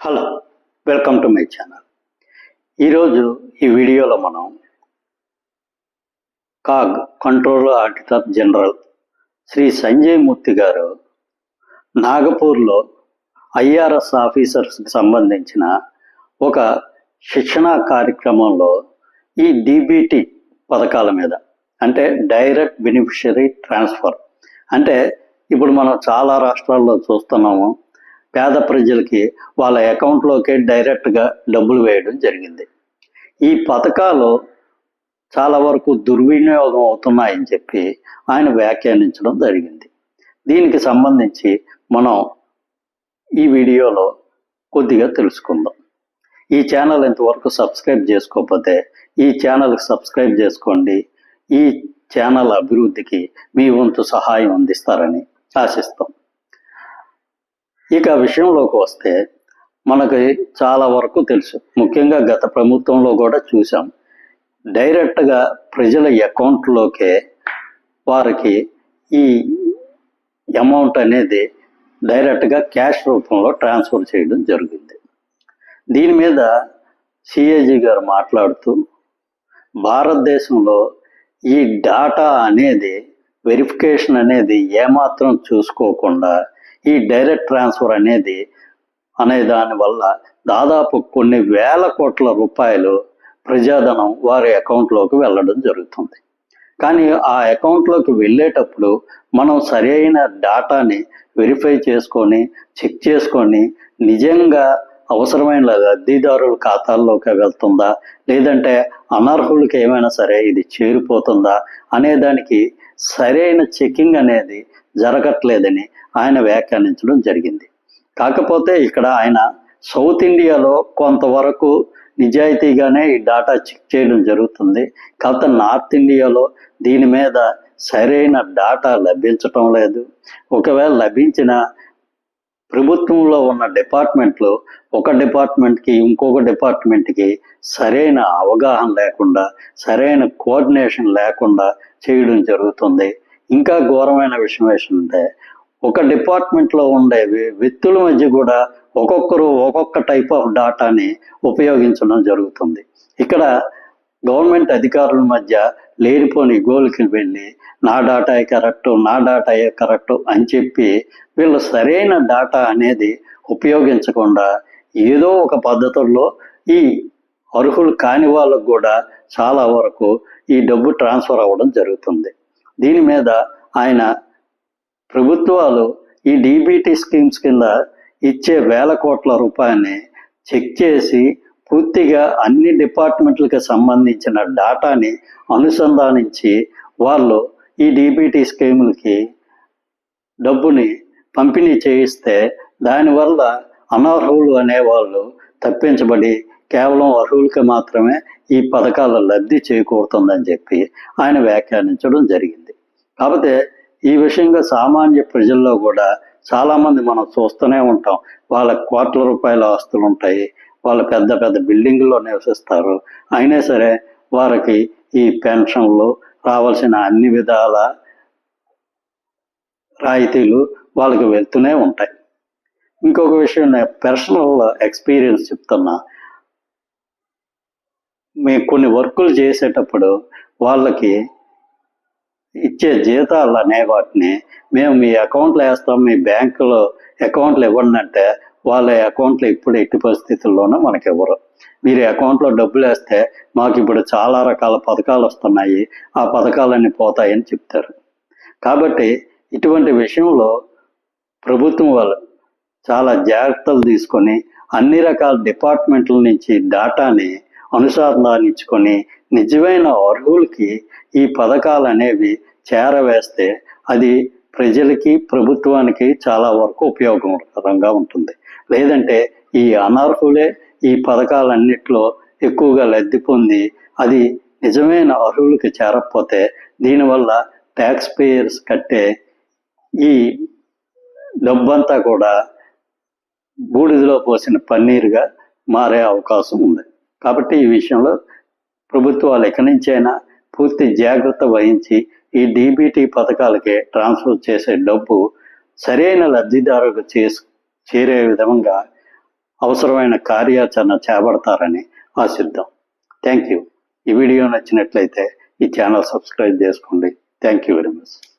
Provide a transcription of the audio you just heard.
Hello welcome to my channel ఈరోజు ఈ వీడియోలో మనం CAG controller auditor general Shri Sanjay Murthy గారు నాగపూర్లో ఐఆర్ఎస్ ఆఫీసర్స్కి సంబంధించిన ఒక శిక్షణా కార్యక్రమంలో ఈ డిబిటి పథకాల మీద అంటే డైరెక్ట్ బెనిఫిషరీ ట్రాన్స్ఫర్ అంటే ఇప్పుడు మనం చాలా రాష్ట్రాల్లో చూస్తున్నాము పేద ప్రజలకి వాళ్ళ అకౌంట్లోకే డైరెక్ట్గా డబ్బులు వేయడం జరిగింది. ఈ పథకాలు చాలా వరకు దుర్వినియోగం అవుతున్నాయని చెప్పి ఆయన వ్యాఖ్యానించడం జరిగింది. దీనికి సంబంధించి మనం ఈ వీడియోలో కొద్దిగా తెలుసుకుందాం. ఈ ఛానల్ ఇంతవరకు సబ్స్క్రైబ్ చేసుకోకపోతే ఈ ఛానల్కి సబ్స్క్రైబ్ చేసుకోండి. ఈ ఛానల్ అభివృద్ధికి మీ వంతు సహాయం అందిస్తారని ఆశిస్తాం. ఇక విషయంలోకి వస్తే మనకి చాలా వరకు తెలుసు. ముఖ్యంగా గత ప్రభుత్వంలో కూడా చూసాం. డైరెక్ట్గా ప్రజల అకౌంట్లోకే వారికి ఈ అమౌంట్ అనేది డైరెక్ట్గా క్యాష్ రూపంలో ట్రాన్స్ఫర్ చేయడం జరిగింది. దీని మీద సిఏజీ గారు మాట్లాడుతూ భారతదేశంలో ఈ డాటా అనేది వెరిఫికేషన్ అనేది ఏమాత్రం చూసుకోకుండా ఈ డైరెక్ట్ ట్రాన్స్ఫర్ అనేది అనే దాని వల్ల దాదాపు కొన్ని వేల కోట్ల రూపాయలు ప్రజాధనం వారి అకౌంట్లోకి వెళ్ళడం జరుగుతుంది. కానీ ఆ అకౌంట్లోకి వెళ్ళేటప్పుడు మనం సరైన డాటాని వెరిఫై చేసుకొని చెక్ చేసుకొని నిజంగా అవసరమైన లబ్ధిదారుల ఖాతాల్లోకి వెళ్తుందా? లేదంటే అనర్హులకి ఏమైనా సరే ఇది చేరిపోతుందా? అనే దానికి సరైన చెకింగ్ అనేది జరగట్లేదని ఆయన వ్యాఖ్యానించడం జరిగింది. కాకపోతే ఇక్కడ ఆయన సౌత్ ఇండియాలో కొంతవరకు నిజాయితీగానే ఈ డాటా చెక్ చేయడం జరుగుతుంది. కాకపోతే నార్త్ ఇండియాలో దీని మీద సరైన డాటా లభించటం లేదు. ఒకవేళ లభించిన ప్రభుత్వంలో ఉన్న డిపార్ట్మెంట్లు ఒక డిపార్ట్మెంట్కి ఇంకొక డిపార్ట్మెంట్కి సరైన అవగాహన లేకుండా సరైన కోఆర్డినేషన్ లేకుండా చేయడం జరుగుతుంది. ఇంకా ఘోరమైన విషయం ఏంటంటే ఒక డిపార్ట్మెంట్లో ఉండే వ్యక్తుల మధ్య కూడా ఒక్కొక్కరు ఒక్కొక్క టైప్ ఆఫ్ డాటాని ఉపయోగించడం జరుగుతుంది. ఇక్కడ గవర్నమెంట్ అధికారుల మధ్య లేనిపోని గోల్కి వెళ్ళి నా డాటా కరెక్ట్ నా డాటా కరెక్ట్ అని చెప్పి వీళ్ళు సరైన డాటా అనేది ఉపయోగించకుండా ఏదో ఒక పద్ధతుల్లో ఈ అర్హులు కాని వాళ్ళకు కూడా చాలా వరకు ఈ డబ్బు ట్రాన్స్ఫర్ అవ్వడం జరుగుతుంది. దీని మీద ఆయన ప్రభుత్వాలు ఈ డీబీటీ స్కీమ్స్ కింద ఇచ్చే వేల కోట్ల రూపాయలని చెక్ చేసి పూర్తిగా అన్ని డిపార్ట్మెంట్లకు సంబంధించిన డాటాని అనుసంధానించి వాళ్ళు ఈ డీబీటీ స్కీములకి డబ్బుని పంపిణీ చేయిస్తే దానివల్ల అనర్హులు అనేవాళ్ళు తప్పించబడి కేవలం అర్హులకి మాత్రమే ఈ పథకాల లబ్ధి చేకూరుతుందని చెప్పి ఆయన వ్యాఖ్యానించడం జరిగింది. కాకపోతే ఈ విషయంగా సామాన్య ప్రజల్లో కూడా చాలామంది మనం చూస్తూనే ఉంటాం. వాళ్ళ కోట్ల రూపాయల ఆస్తులు ఉంటాయి. వాళ్ళు పెద్ద పెద్ద బిల్డింగుల్లో నివసిస్తారు. అయినా సరే వారికి ఈ పెన్షన్లు రావాల్సిన అన్ని విధాల రాయితీలు వాళ్ళకి వెళ్తూనే ఉంటాయి. ఇంకొక విషయం నేను పర్సనల్ ఎక్స్పీరియన్స్ చెప్తున్నా. మేము కొన్ని వర్కులు చేసేటప్పుడు వాళ్ళకి ఇచ్చే జీతాలు అనే వాటిని మేము మీ అకౌంట్లో వేస్తాం మీ బ్యాంకులో అకౌంట్లు ఇవ్వండి అంటే వాళ్ళ అకౌంట్లో ఇప్పుడు ఎట్టి పరిస్థితుల్లోనూ మనకి ఇవ్వరు. మీరు అకౌంట్లో డబ్బులు వేస్తే మాకు ఇప్పుడు చాలా రకాల పథకాలు వస్తున్నాయి ఆ పథకాలన్నీ పోతాయని చెప్తారు. కాబట్టి ఇటువంటి విషయంలో ప్రభుత్వం వాళ్ళు చాలా జాగ్రత్తలు తీసుకొని అన్ని రకాల డిపార్ట్మెంట్ల నుంచి డాటాని అనుసంధానించుకొని నిజమైన అర్హులకి ఈ పథకాలు అనేవి చేరవేస్తే అది ప్రజలకి ప్రభుత్వానికి చాలా వరకు ఉపయోగకరంగా ఉంటుంది. లేదంటే ఈ అనర్హులే ఈ పథకాలన్నిట్లో ఎక్కువగా లబ్ధి పొంది అది నిజమైన అర్హులకి చేరకపోతే దీనివల్ల ట్యాక్స్ పేయర్స్ కట్టే ఈ డబ్బంతా కూడా బూడిదలో పోసిన పన్నీరుగా మారే అవకాశం ఉంది. కాబట్టి ఈ విషయంలో ప్రభుత్వాలు ఎక్కడి నుంచైనా పూర్తి జాగ్రత్త వహించి ఈ డీబీటీ పథకాలకే ట్రాన్స్ఫర్ చేసే డబ్బు సరైన లబ్ధిదారులకు చేసు చేరే విధంగా అవసరమైన కార్యాచరణ చేపడతారని ఆశిద్దాం. Thank you. ఈ వీడియో నచ్చినట్లయితే ఈ ఛానల్ సబ్స్క్రైబ్ చేసుకోండి. Thank you very much.